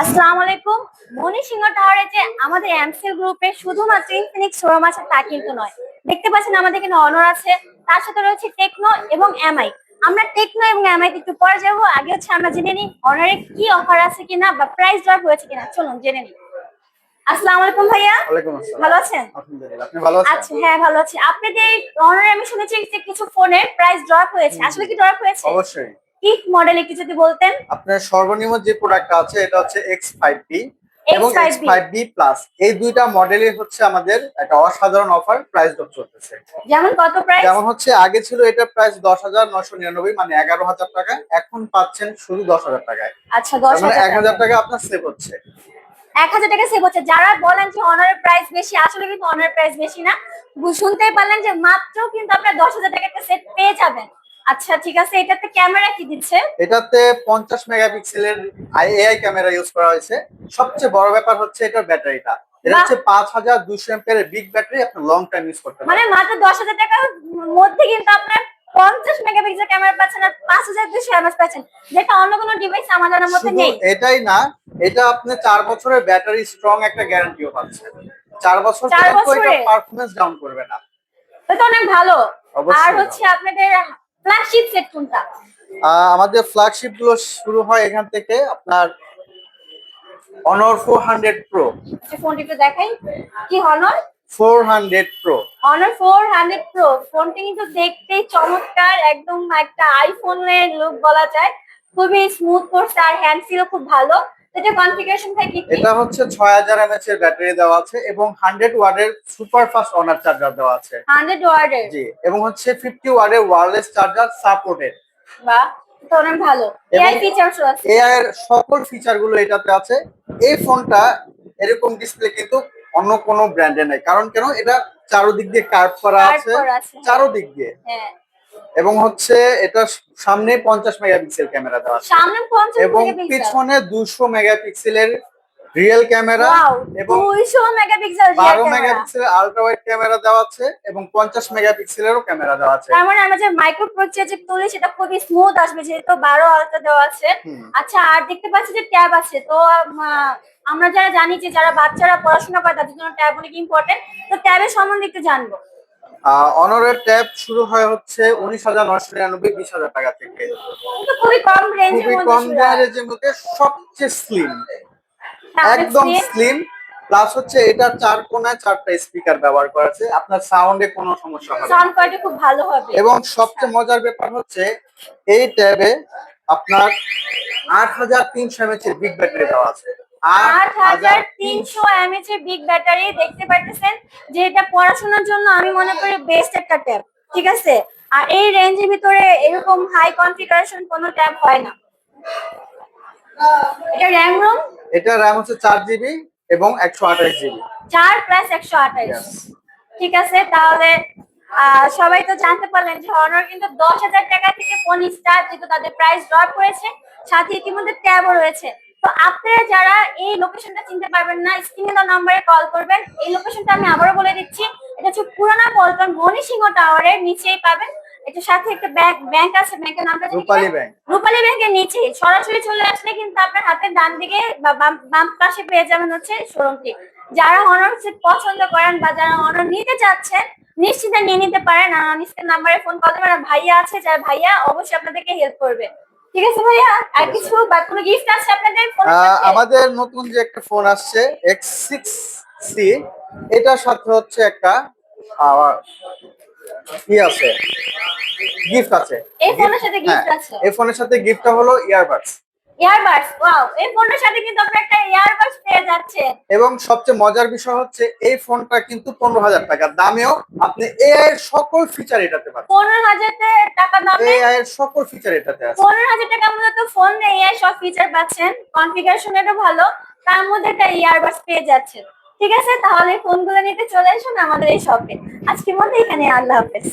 আসসালামু আলাইকুম। মনি সিংহ টাওয়ারে যে আমাদের এমসিএল গ্রুপে শুধুমাত্র ইনফিনিক্স শোরুম আছে তা কিন্তু নয়। দেখতে পাচ্ছেন আমাদের এখানে অনর আছে তার সাথে রয়েছে টেকনো এবং এমআই আমরা টেকনো এবং এমআই একটু পরে যাব আগে হচ্ছে আমরা জেনে নিই অনারে কি অফার আছে কিনা বা প্রাইস ড্রপ হয়েছে কিনা। চলুন জেনে নিই। আসসালামু আলাইকুম ভাইয়া। ভালো আছেন? আপনি ভালো আছেন? আচ্ছা হ্যাঁ ভালো আছি। আপনাদের অনারে আমি শুনেছি যে কিছু ফোনের প্রাইস ড্রপ হয়েছে। আসলে কি ড্রপ হয়েছে? অবশ্যই। কি মডেল একটু যদি বলতেন? আপনার সর্বনিম্ন যে প্রোডাক্টটা আছে এটা হচ্ছে এক্স ফাইভ বি এবং X5B ফাইভ বি প্লাস এই দুইটা মডেলই হচ্ছে আমাদের একটা অসাধারণ অফার প্রাইস ড্রপ চলতেছে। যেমন কত প্রাইস যেমন হচ্ছে আগে ছিল এটা প্রাইস দশ হাজার নশো নিরানব্বই মানে এগারো হাজার টাকা। এখন পাচ্ছেন শুধু দশ হাজার টাকায়। আচ্ছা দশ মানে এক হাজার হাজার টাকা। আপনার সেভ হচ্ছে। এক হাজার টাকা সেভ হচ্ছে। যারা বলেন যে অনারের প্রাইস বেশি আসলে কিন্তু অনারের প্রাইস বেশি না। শুনতেই পারলেন যে মাত্র কিন্তু আপনার দশ হাজার টাকা একটা সেট পেয়ে যাবেন। আচ্ছা ঠিক আছে। এটাতে ক্যামেরা কি দিচ্ছে? এটাতে পঞ্চাশ মেগাপিক্সেলের এআই ক্যামেরা ইউজ করা হয়েছে। সবচেয়ে বড় ব্যাপার হচ্ছে এটার ব্যাটারিটা। এটা হচ্ছে পাঁচ হাজার দুশো এমপের বিগ ব্যাটারি আপনি লং টাইম ইউজ করতে মানে মাত্র দশ হাজার টাকার মধ্যে কিন্তু আপনার পঞ্চাশ মেগাপিক্সেল ক্যামেরা পাচ্ছেন আর পাঁচ হাজার দুশো এমএস পাচ্ছেন। যেটা অন্য কোনো ডিভাইস আমাদের মধ্যে নেই। এটাই না এটা আপনি চার বছরের ব্যাটারি স্ট্রং একটা গ্যারান্টিও পাচ্ছেন। চার বছর চার পর্যন্ত এটা বছরে? পারফরমেন্স ডাউন করবে না। এটা অনেক ভালো। আর হচ্ছে আপনাদের ফ্ল্যাগশিপ সেট কোনটা? আমাদের ফ্ল্যাগশিপগুলো শুরু হয় এখান থেকে আপনার অনর ফোর হান্ড্রেড প্রো আচ্ছা ফোনটি একটু দেখাই। কি four hundred pro Honor four hundred pro ফোনটি কিন্তু দেখতেই চমৎকার একদম একটা আইফোনের লুক বলা যায়। খুবই স্মুথ করছে আর হ্যান্ড ফিলও খুব ভালো। তো এটা কনফিগারেশন থাকে কি এটা হচ্ছে ছয় হাজার এমএচ এর ব্যাটারি দেওয়া আছে এবং হান্ড্রেড ওয়ার্ডের সুপার ফাস্ট অনার চার্জার দেওয়া আছে। জি এবং হচ্ছে ফিফটি ওয়ার্ডের ওয়্যারলেস চার্জার সাপোর্টেড বা তো অনেক ভালো। এআই ফিচারস আছে। এআই এর সকল ফিচারগুলো এটাতে আছে। এই ফোনটা এরকম ডিসপ্লে কিন্তু অন্য কোনো ব্র্যান্ডে নাই। কারণ কেন? এটা চারোদিক দিয়ে কার্ভ করা আছে। চারোদিক দিয়ে। হ্যাঁ। এবং হচ্ছে এটা সামনে পঞ্চাশ মেগাপিক্সেল ক্যামেরা দেওয়া সামনে এবং পিছনে দুশো মেগাপিক্সেলের রিয়েল ক্যামেরা এবং মেগাপিক্সেল বারো মেগাপিক্সেলের আলট্রা ওয়াইড ক্যামেরা দেওয়া আছে এবং পঞ্চাশ মেগাপিক্সেলেরও ক্যামেরা দেওয়া আছে। তার মানে আমরা যে মাইক্রো পিকচার যে তুলি সেটা খুবই স্মুথ আসবে যেহেতু বারো আলট্রা দেওয়া আছে। আচ্ছা আর দেখতে পাচ্ছি যে ট্যাব আছে তো আম, আমরা যারা জানি যে যারা বাচ্চারা পড়াশোনা করে তাদের জন্য ট্যাব অনেক ইম্পর্টেন্ট তো ট্যাবের সম্বন্ধে একটু জানব। অনরের ট্যাব শুরু হয় হচ্ছে উনিশ হাজার নশো নিরানব্বই বিশ হাজার টাকা থেকে। খুবই কম রেঞ্জের মধ্যে হয়। সবচেয়ে স্লিম একদম স্লিম প্লাস হচ্ছে এটা চার কোনায় চারটা স্পিকার ব্যবহার করা আছে। আপনার সাউন্ডে কোনো সমস্যা হবে না। সাউন্ড কোয়ালিটি খুব ভালো হবে। এবং সবচেয়ে মজার ব্যাপার হচ্ছে এই ট্যাবে আপনার আট হাজার তিনশো এমএচ এর বিগ ব্যাটারি দেওয়া আছে। আট হাজার তিনশো এমএচ এর বিগ ব্যাটারি দেখতে পাচ্ছেন যে এটা পড়াশোনার জন্য আমি মনে করি বেস্ট একটা ট্যাব ঠিক আছে? আর এই রেঞ্জের ভিতরে এরকম হাই কনফিগারেশন কোনো ট্যাব হয় না। এটা র্যাম রোম এটা র্যাম হচ্ছে চার জিবি এবং একশো আঠাশ জিবি চার প্লাস একশো আঠাইশ ঠিক আছে তাহলে সবাই তো জানতে পারলেন যে অনার কিন্তু দশ হাজার টাকা থেকে ফোন স্টার্ট যেহেতু তাদের প্রাইস ড্রপ করেছে সাথে ইতিমধ্যে ট্যাবও রয়েছে। তো আপনারা যারা এই লোকেশনটা চিনতে পারবেন না স্ক্রিনে দেওয়া নাম্বারে কল করবেন। এই লোকেশনটা আমি আবারও বলে দিচ্ছি। এটা হচ্ছে পুরানা পল্টন মণি সিংহ টাওয়ারের নিচেই পাবেন। এটা সাথে একটা ব্যাংক ব্যাংক আছে ব্যাংকের নামটা? রূপালী ব্যাংক রূপালী ব্যাংকের নিচে। সরাসরি চলে আসলে কিন্তু আপনার হাতের ডান দিকে বা বাম পাশে পেয়ে যাবেন হচ্ছে শোরুমটি। যারা অনার পছন্দ করেন বা যারা অনার নিতে চাচ্ছেন নিশ্চিন্তে নিয়ে নিতে পারেন। আর নিশ্চিত নাম্বারে ফোন করতে পারেন ভাইয়া আছে যার ভাইয়া অবশ্যই আপনাদেরকে হেল্প করবে। ঠিক আছে ভাইয়া? আর কিছু বা কোনো গিফট আছে আপনাদের? আমাদের নতুন যে একটা ফোন আসছে এক্স সিক্স সি এটার সাথে হচ্ছে একটা আওয়ার কি আছে গিফট আছে। এই ফোনের সাথে হ্যাঁ, গিফট আছে? এই ফোনের সাথে গিফটটা হলো ইয়ারবাডস ইয়ারবাডস ওয়াও এই ফোনের সাথে কিন্তু আপনি একটা ইয়ারবাডস পেয়ে যাচ্ছেন এবং সবচেয়ে মজার বিষয় হচ্ছে এই ফোনটা কিন্তু পনেরো হাজার টাকা দামেও আপনি এআই এর সকল ফিচার এটাতে হাজার টাকা দামে? এআই এর সকল ফিচার এটাতে আছে। টাকার মধ্যে তো ফোন এআই সব ফিচার পাচ্ছেন। কনফিগারেশন এটা ভালো তার মধ্যে একটা ইয়ারবাডস পেয়ে যাচ্ছেন ঠিক আছে তাহলে ফোনগুলো নিতে চলে আসুন আমাদের এই শপে আজকের মধ্যে এখানে আল্লাহ হাফেজ।